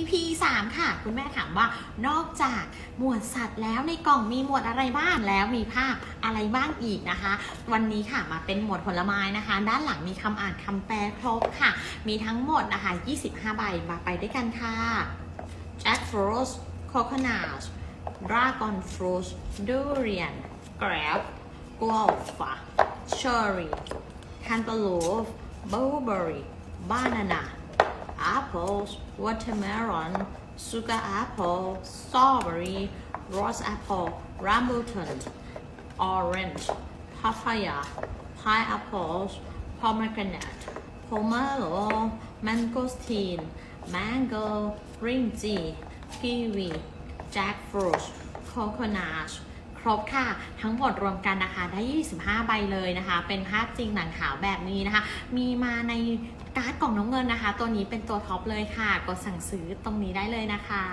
EP 3ค่ะ คุณแม่ถามว่านอกจากหมวดสัตว์แล้วในกล่องมีหมวดอะไรบ้างแล้วมีภาพอะไรบ้างอีกนะคะ วันนี้ค่ะมาเป็นหมวดผลไม้นะคะ ด้านหลังมีคำอ่านคำแปลครบค่ะ มีทั้งหมดนะคะ 25 ใบมาไปด้วยกันค่ะ Jackfruit Coconut Dragon Fruit Durian Grape Guava Cherry Cantaloupe Blueberry Banana apples, watermelon, sugar apple, strawberry, rose apple, rambutan, orange, papaya, pineapple, pomegranate, pomelo, mangosteen, mango, ringy, kiwi, jackfruit, coconut ครบค่ะ ทั้งหมดรวมกันนะคะได้ 25 ใบเลยนะคะ เป็นภาพจริงหนังขาวแบบนี้นะคะ มีมาในการ์ดกล่องน้ำเงินนะคะ ตัวนี้เป็นตัวท็อปเลยค่ะ กดสั่งซื้อตรงนี้ได้เลยนะคะ